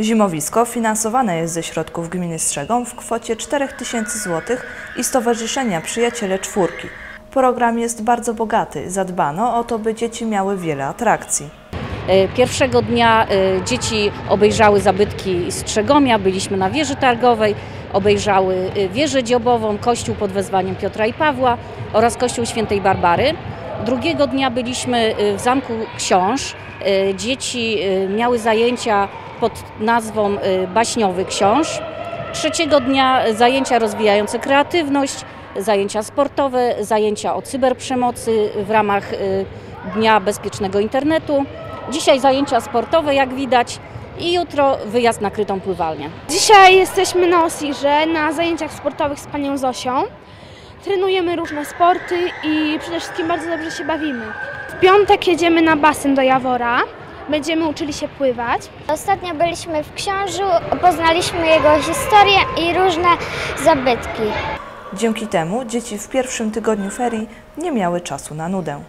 Zimowisko finansowane jest ze środków gminy Strzegom w kwocie 4000 zł i Stowarzyszenia Przyjaciele Czwórki. Program jest bardzo bogaty. Zadbano o to, by dzieci miały wiele atrakcji. E, Pierwszego dnia e, dzieci obejrzały zabytki Strzegomia, byliśmy na wieży targowej, obejrzały e, wieżę dziobową, kościół pod wezwaniem Piotra i Pawła oraz kościół świętej Barbary. Drugiego dnia byliśmy w Zamku Książ. Dzieci miały zajęcia pod nazwą e, Baśniowy Książ. Trzeciego dnia zajęcia rozwijające kreatywność, zajęcia sportowe, zajęcia o cyberprzemocy w ramach y, Dnia Bezpiecznego Internetu. Dzisiaj zajęcia sportowe, jak widać, i jutro wyjazd na krytą pływalnię. Dzisiaj jesteśmy na Osirze, na zajęciach sportowych z panią Zosią. Trenujemy różne sporty i przede wszystkim bardzo dobrze się bawimy. W piątek jedziemy na basen do Jawora. Będziemy uczyli się pływać. Ostatnio byliśmy w Książu, poznaliśmy jego historię i różne zabytki. Dzięki temu dzieci w pierwszym tygodniu ferii nie miały czasu na nudę.